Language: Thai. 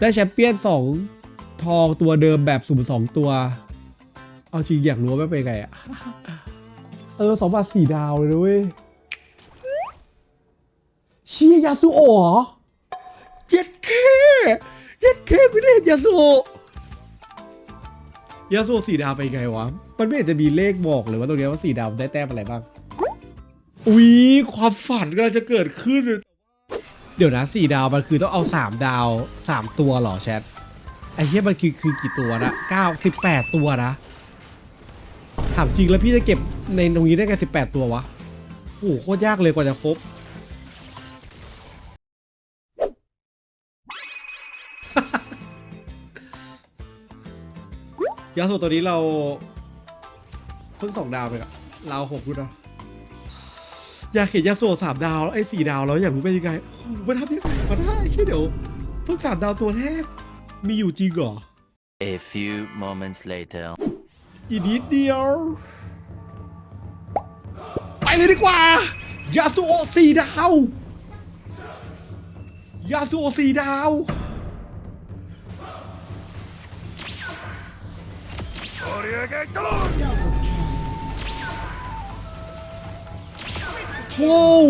ได้แชมเปี้ยนสองทองตัวเดิมแบบสุ่มสองตัว เอาจริงอยากรู้ว่าไม่เป็นไงอะเออสองบาทสี่ดาวเลยนะเว้ยเชียยาสุโอะเหรอเย็ดเคเย็ดเคกูได้เห็นยาสุโอยาสุโอสี่ดาวไปไงวะ มันไม่เห็นจะมีเลขบอกเลยว่าตรงนี้ว่าสี่ดาวได้แต้มอะไรบ้างอุ๊ยความฝันก็จะเกิดขึ้น เดี๋ยวนะสี่ดาวมันคือต้องเอาสามดาวสามตัวเหรอแชทไอ้เหี้ยมันคือคือกี่ตัวนะเก้าสิบแปดตัวนะถามจริงแล้วพี่จะเก็บในตรงนี้ได้ไงสิบแปดตัววะโอ้โหโคตรยากเลยกว่าจะครบยาสูบตัวนี้เราเพิ่งสองดาวไปอะเราหกรุ่นะ อยากเห็นยาสูบสามดาวแล้วไอ้สี่ดาวแล้วอยากรู้เป็นยังไงโอ้โหมันทำยังไงมาได้แค่เดี๋ยวเพิ่งสามดาวตัวแรกมีอยู่จริงเหรอ A few moments later. อีกนิดเดียว ไปเลยดีกว่ายาสุโอะสี่ดาวยาสุโอะสี่ดาวว้าว